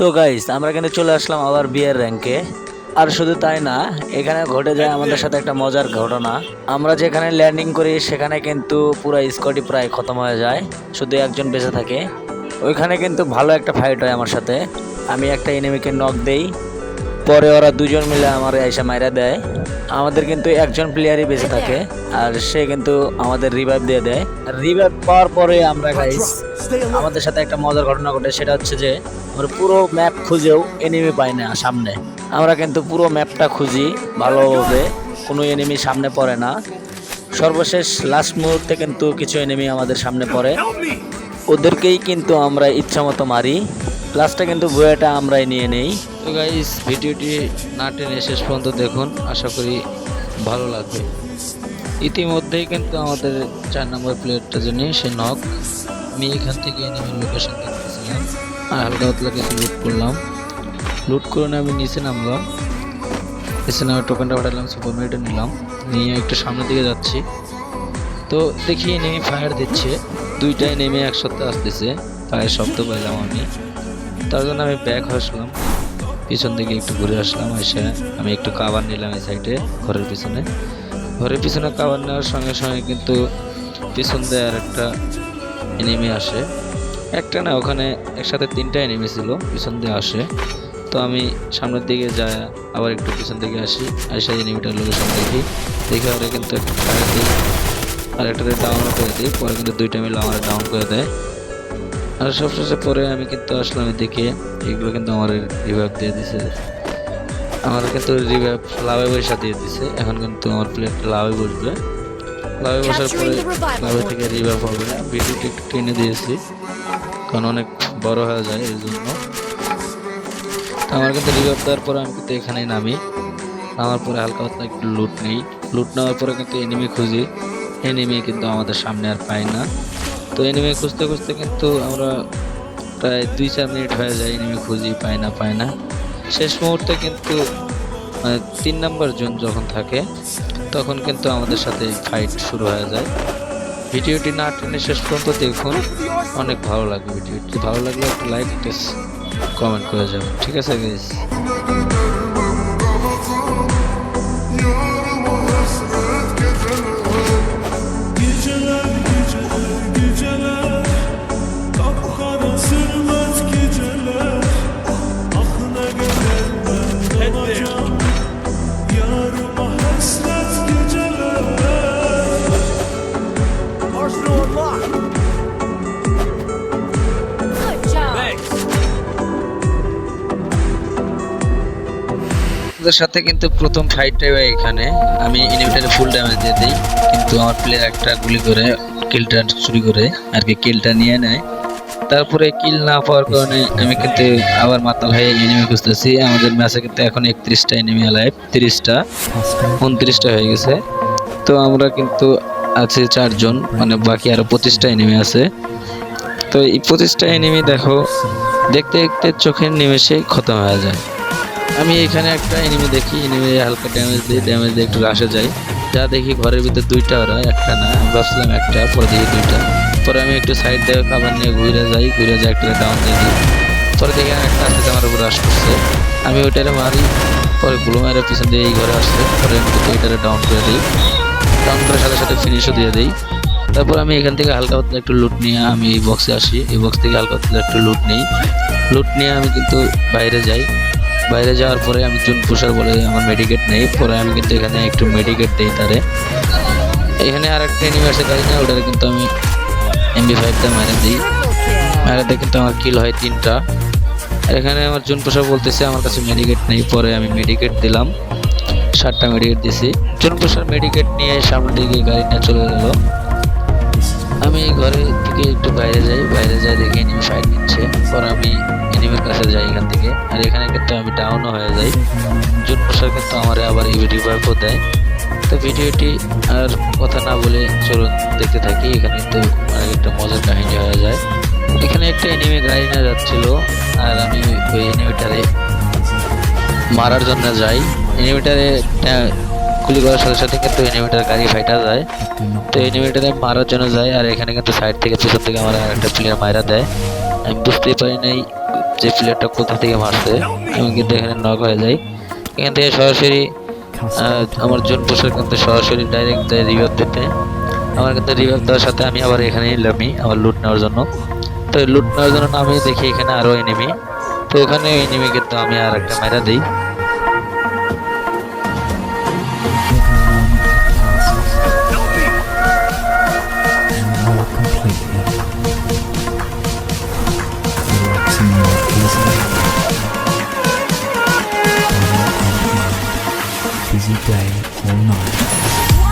তো গাইস আমরা কিন্তু চলে আসলাম আবার বিয়ের র্যাঙ্কে আর শুধু তাই না, এখানে ঘটে যায় আমাদের সাথে একটা মজার ঘটনা। আমরা যেখানে ল্যান্ডিং করি, সেখানে কিন্তু পুরো স্কোয়াডই প্রায় খতম হয়ে যায়, শুধু একজন বেঁচে থাকে। ওইখানে কিন্তু ভালো একটা ফাইট হয় আমার সাথে। আমি একটা এনিমিকে নক দেই। পরে ওরা দুজন মিলে আমার এসে মাইরা দেয়। আমাদের কিন্তু একজন প্লেয়ারই বেঁচে থাকে, আর সে কিন্তু আমাদের রিভাইভ দিয়ে দেয়। রিভাইভ পাওয়ার পরে আমরা গাইস আমাদের সাথে একটা মজার ঘটনা ঘটে, সেটা হচ্ছে যে আমরা পুরো ম্যাপ খুঁজেও এনিমি পাই না সামনে। আমরা কিন্তু পুরো ম্যাপটা খুঁজি ভালোভাবে, কোনো এনিমি সামনে পড়ে না। সর্বশেষ লাস্ট মুহূর্তে কিন্তু কিছু এনিমি আমাদের সামনে পড়ে। ওদেরকেই কিন্তু আমরা ইচ্ছা মতো মারি। লাস্টে কিন্তু বইটা আমরাই নিয়ে নেই। তো গাইস ভিডিওটি না টেনে শেষ পর্যন্ত দেখুন। আশা করি ভালো লাগবে। ইতিমধ্যেই কিন্তু আমাদের চার নম্বর প্লেয়ারটা যিনি, সে নক আমি এখান থেকে এনিমির লোকেশন দেখতেছিলাম। আর হালকা পাতলা কিছু লুট করলাম। লুট করে নিয়ে আমি নিচে নামলাম। নিচে নামে টোকেনটা পাঠালাম সুপার মিনিটে নিলাম। নিয়ে একটু সামনের দিকে যাচ্ছি। তো দেখি নেমে ফায়ার দিচ্ছে। দুইটাই নেমে একসাথে আসতেছে। ফায়ার শব্দ পাইলাম আমি। তার জন্য আমি ব্যাক আসলাম পিছন দিকে একটু ঘুরে আসলাম, এসে আমি একটু কাবার নিলাম এই সাইডে ঘরের পিছনে। ঘরের পিছনে কাবার নেওয়ার সঙ্গে সঙ্গে কিন্তু পিছন দিয়ে আর একটা এনিমি আসে। একটা না, ওখানে একসাথে তিনটা এনিমি ছিল, পিছন দিয়ে আসে। তো আমি সামনের দিকে যাই, আবার একটু পিছন দিকে আসি, এসে এনিমিটার লোকেশন দেখি। দেখে ওরা কিন্তু একটা আর একটাতে ডাউন করে দিই পরে কিন্তু দুইটা মিলে আমার ডাউন করে দেয়। আর সবশেষে পরে আমি কিন্তু আসলাম এদিকে। এগুলো কিন্তু আমার রিভাইভ দিয়ে দিছে। আমার কিন্তু রিভাইভ লাভে পয়সা দিয়ে দিছে। এখন কিন্তু আমার প্লেট লাভে বসবে। লাভে বসার পরে লাভে থেকে রিভাইভ হবে। ভিডিওটি একটু টেনে দিয়েছি কারণ অনেক বড় হয়ে যায় এই জন্য। আমার কিন্তু রিভাইভ দেওয়ার পরে আমি কিন্তু এখানেই নামি। নামার পরে হালকা পাতলা একটু লুট নেই। লুট নেওয়ার পরে কিন্তু এনিমি খুঁজি। এনিমি কিন্তু আমাদের সামনে আর পাই না। তো এনিমে খুঁজতে খুঁজতে কিন্তু আমরা প্রায় দুই চার মিনিট হয়ে যায় এনিমে খুঁজি, পাই না পাই না। শেষ মুহূর্তে কিন্তু মানে তিন নম্বর জোন যখন থাকে, তখন কিন্তু আমাদের সাথে ফাইট শুরু হয়ে যায়। ভিডিওটি না টেনে শেষ পর্যন্ত দেখুন, অনেক ভালো লাগবে ভিডিওটি। ভালো লাগলে একটু লাইক কমেন্ট করে যাবেন। ঠিক আছে ওদের সাথে কিন্তু প্রথম ফাইটটাই হয় এখানে। আমি ইনহিবিটারে ফুল ড্যামেজ দিয়ে দিই, কিন্তু আমার প্লেয়ার একটা গুলি করে কিলটা চুরি করে, আর কি কিলটা নিয়ে নেয়। তারপরে কিল না পাওয়ার কারণে আমি কিন্তু আবার মাতাল হয়ে এনিমি খুঁজতেছি। আমাদের ম্যাচে কিন্তু এখন একত্রিশটা এনিমি লাইভ তিরিশটা, উনত্রিশটা হয়ে গেছে। তো আমরা কিন্তু আছে চারজন মানে বাকি আরও পঁচিশটা এনিমি আছে। তো এই পঁচিশটা এনিমি দেখো, দেখতে দেখতে চোখের নিমেষে খতম হয়ে যায়। আমি এখানে একটা এনিমি দেখি এনিমি হালকা ড্যামেজ দিই ড্যামেজ দিয়ে একটু রাশে যাই। যা দেখি ঘরের ভিতর দুইটা ওরা, একটা না, আমি ভাবছিলাম একটা, পরে দেখি দুইটা। পরে আমি একটু সাইড দিয়ে খাবার নিয়ে ঘুরে যাই ঘুরে যাই একটা ডাউন দিয়ে দিই। পরে দেখি একটা আসতে আমার উপর রাশ করছে। আমি ওইটারে মারি, পরে গুলো পিছন দিয়ে এই ঘরে আসছে, পরে আমি ওইটারে ডাউন করে দিই। ডাউন করার সাথে সাথে ফিনিশও দিয়ে দিই। তারপর আমি এখান থেকে হালকা পাতলা একটু লুট নিয়ে আমি এই বক্সে আসি। এই বক্স থেকে হালকা পাতলা একটু লুট নিই। লুট নিয়ে আমি কিন্তু বাইরে যাই। বাইরে যাওয়ার পরে আমি জুন পুষার বলে আমার মেডিকেট নেই। পরে আমি কিন্তু এখানে একটু মেডিকেট দিই তারে। এখানে আর একটা ইউনিভার্সে গাড়ি নেই, ওটারে কিন্তু আমি এমবি ফাইভটা মেরে দিই। মেরেতে কিন্তু আমার কিল হয় তিনটা। আর এখানে আমার জুন পোষা বলতেছে, আমার কাছে মেডিকেট নেই। পরে আমি মেডিকেট দিলাম। সাতটা মেডিকেট দিছি। জুন পোষার মেডিকেট নিয়ে সামনের দিকে গাড়ি নিয়ে চলে গেল। আমি ঘরে থেকে একটু বাইরে যাই বাইরে যাই দেখি এনিমি ফাইট নিচ্ছে। পর আমি এনিমির কাছে যাই এখান থেকে। আর এখানে কিন্তু আমি ডাউনও হয়ে যাই। জুন পোশাক কিন্তু আমার আবার এই রিভাইভও দেয়। তো ভিডিওটি আর কথা না বলে চলুন দেখতে থাকি। এখানে অনেক একটা মজার কাহিনী হয়ে যায়। এখানে একটা এনিমি গাড়ি নিয়ে যাচ্ছিল। আর আমি ওই এনিমিটারে মারার জন্য যাই। এনিমিটারে গুলি করার সাথে সাথে কিন্তু এনিমিটার গাড়ি ফাইটা যায় তো এনিমিটারে মারার জন্য যায়, আর এখানে কিন্তু সাইড থেকে পিছন থেকে আমার একটা প্লেয়ার মারা দেয়। আমি বুঝতেই পারি নাই যে প্লেয়ারটা কোথা থেকে মারছে। আমি কিন্তু এখানে নক হয়ে যাই। এখান থেকে সরাসরি আমার জোন পোষার কিন্তু সরাসরি ডাইরেক্ট দেয় রিভাইভ দিতে। আমার কিন্তু রিভাইভ দেওয়ার সাথে আমি আবার এখানে এলামই আমার লুট নেওয়ার জন্য। তো লুট নেওয়ার জন্য আমি দেখি এখানে আরও এনিমি তো ওখানে এনিমি কিন্তু আমি আর একটা মেরা দিই। こん。